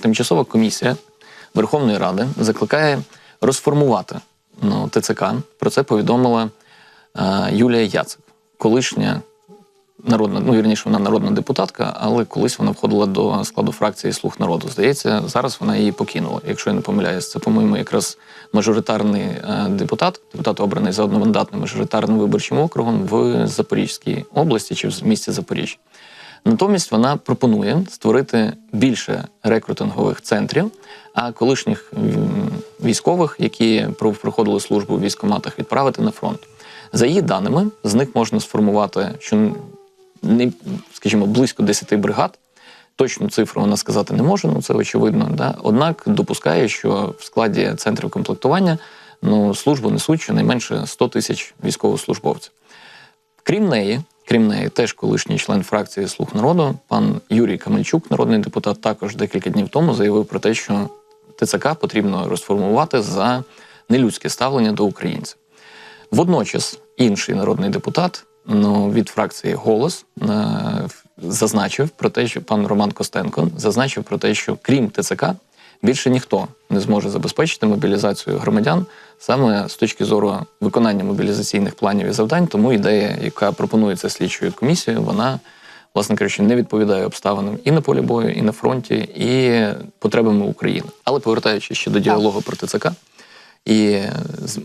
тимчасова комісія Верховної Ради закликає розформувати ну, ТЦК. Про це повідомила е, Юлія Яцик, колишня народна, ну вірніше, вона народна депутатка, але колись вона входила до складу фракції Слуг народу. Здається, зараз вона її покинула. Якщо я не помиляюсь, це, по-моєму, якраз мажоритарний е, депутат, депутат обраний за одномандатним мажоритарним виборчим округом в Запорізькій області чи в місті Запоріжжя. Натомість вона пропонує створити більше рекрутингових центрів, а колишніх військових, які проходили службу в військкоматах, відправити на фронт. За її даними, з них можна сформувати що не, скажімо, близько 10 бригад. Точну цифру вона сказати не може, ну це очевидно. Да? Однак допускає, що в складі центрів комплектування ну, службу несуть щонайменше 100 тисяч військовослужбовців. Крім неї, крім неї, теж колишній член фракції Слуг народу, пан Юрій Камельчук, народний депутат, також декілька днів тому заявив про те, що ТЦК потрібно розформувати за нелюдське ставлення до українців. Водночас інший народний депутат ну, від фракції Голос е, зазначив про те, що пан Роман Костенко зазначив про те, що крім ТЦК більше ніхто не зможе забезпечити мобілізацію громадян саме з точки зору виконання мобілізаційних планів і завдань. Тому ідея, яка пропонується слідчою комісією, вона, власне кажучи, не відповідає обставинам і на полі бою, і на фронті, і потребами України. Але повертаючись ще до діалогу про ТЦК і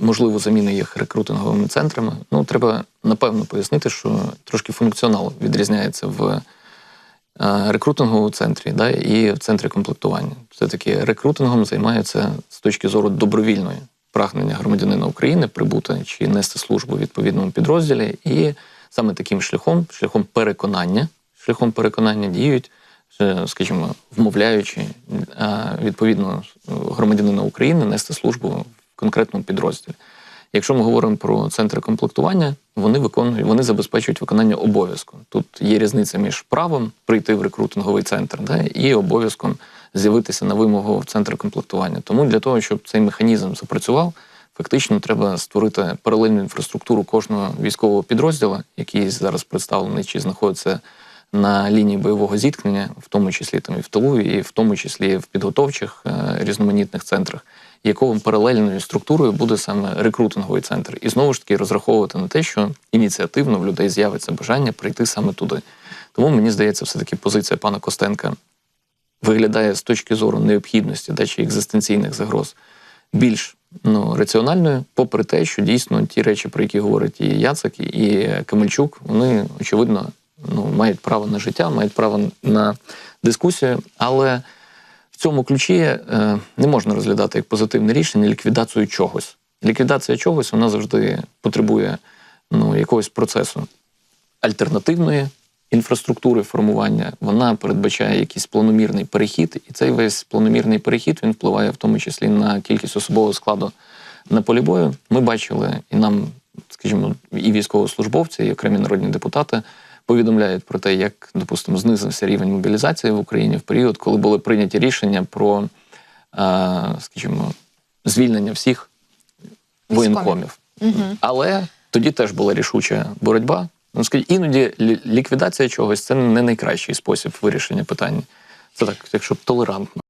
можливо заміни їх рекрутинговими центрами. Ну треба напевно пояснити, що трошки функціонал відрізняється в рекрутинговому центрі да, і в центрі комплектування. Все-таки рекрутингом займаються з точки зору добровільної прагнення громадянина України прибути чи нести службу в відповідному підрозділі, і саме таким шляхом, шляхом переконання, шляхом переконання діють, е, скажімо, вмовляючи е, відповідно громадянина України нести службу в конкретному підрозділі. Якщо ми говоримо про центри комплектування, вони виконують, вони забезпечують виконання обов'язку. Тут є різниця між правом прийти в рекрутинговий центр да, і обов'язком з'явитися на вимогу в центр комплектування. Тому для того, щоб цей механізм запрацював, фактично треба створити паралельну інфраструктуру кожного військового підрозділу, який зараз представлений чи знаходиться на лінії бойового зіткнення, в тому числі там і в тилу, і в тому числі в підготовчих е, різноманітних центрах, якою паралельною структурою буде саме рекрутинговий центр, і знову ж таки розраховувати на те, що ініціативно в людей з'явиться бажання прийти саме туди. Тому мені здається, все таки позиція пана Костенка виглядає з точки зору необхідності да, чи екзистенційних загроз більш ну, раціональною, попри те, що дійсно ті речі, про які говорить і Яцик, і Камельчук, вони очевидно ну, мають право на життя, мають право на дискусію, але в цьому ключі е, не можна розглядати як позитивне рішення ліквідацію чогось. Ліквідація чогось вона завжди потребує ну, якогось процесу альтернативної інфраструктури формування. Вона передбачає якийсь планомірний перехід, і цей весь планомірний перехід він впливає в тому числі на кількість особового складу на полі бою. Ми бачили, і нам, скажімо, і військовослужбовці, і окремі народні депутати повідомляють про те, як, допустимо, знизився рівень мобілізації в Україні в період, коли були прийняті рішення про, е, скажімо, звільнення всіх воєнкомів. Але тоді теж була рішуча боротьба. Ну, іноді ліквідація чогось це не найкращий спосіб вирішення питання. Це так, якщо толерантно.